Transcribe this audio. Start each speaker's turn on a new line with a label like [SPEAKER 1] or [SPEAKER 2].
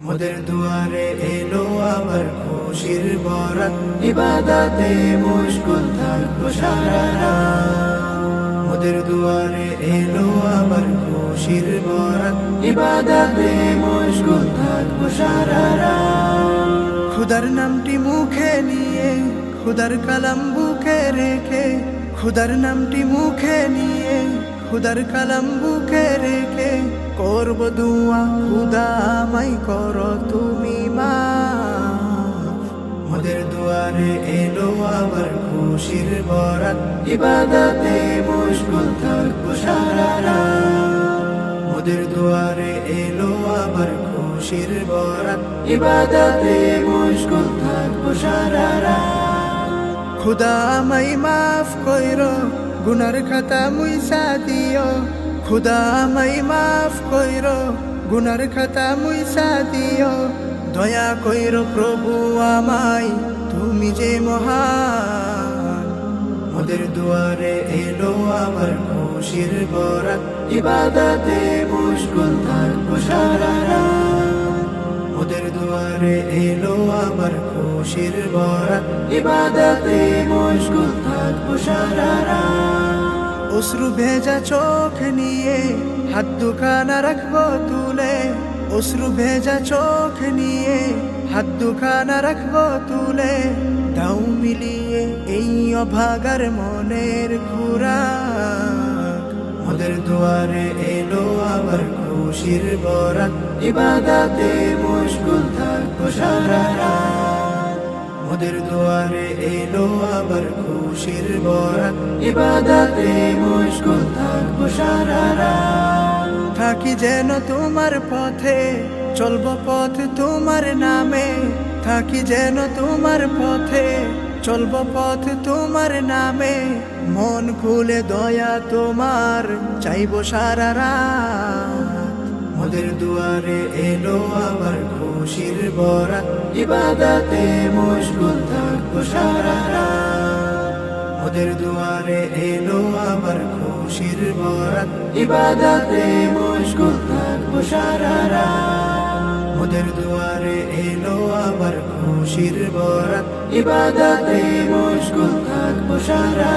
[SPEAKER 1] মোদের দুয়ারে এলো আবার খুশির বরাত ইবাদাতে মুশকুল থাকব সারা মোদের দুয়ারে এলো আবার খুশির বরাত ইবাদাতে মুশকুল থাকব সারা। খুদার নামটি মুখে নিয়ে, খুদার কালাম বুকে রেখে, খুদার নামটি মুখে নিয়ে খুদার কালাম বুকে রেখে করব দুয়া, খুদা আমাই করো তুমি মা মোদের দুয়ারে এলো আবার খুশির বরাত, ইবাদাতে মুশকুল থাকব সারা। মোদের দুয়ারে এলো আবার খুশির বরাত, ইবাদাতে মুশকুল থাকব সারা। খুদা আমাই মাফ কইরো গুনার খাতা মুইসা দিও, খুদা আমাই মাফ কইরো গুনার খাতা মুইসা দিও, দয়া কইর প্রভু আমাই তুমি যে মহান মোদের দুয়ারে এলো আবার খুশির বরাত, ইবাদাতে মুশকুল থাকব সারা। মোদের দুয়ারে এলো আবার খুশির বরাত, ইবাদাতে অশ্রু ভেজা চোখ নিয়ে হাত দুখানা রাখব তুলে। অশ্রু ভেজা চোখ নিয়ে হাত দুখানা রাখব তুলে। দাও মিলিয়ে এই অভাগার মনের খুরাক। মোদের দুয়ারে এলো আবার খুশির বরাত ইবাদাতে মুশকুল থাকব সারা দুয়ারে এলো আবার খুশির বরাত ইবাদাতে মুশকুল থাকব সারা রাত। থাকি যেন তোমার পথে, চলবো পথ তোমার নামে। থাকি যেন তোমার পথে, চলবো পথ তোমার নামে। মন খুলে দয়া তোমার, চাইব সারা রাত। মোদের দুয়ারে এলো আবার খুশির বরাত ইবাদাতে মুশকুল থাকব সারা। মোদের দুয়ারে এলো আবার খুশির বরাত ইবাদাতে মুশকুল থাকব সারা। মোদের দুয়ারে এলো আবার খুশির বরাত ইবাদাতে মুশকুল থাকব সারা।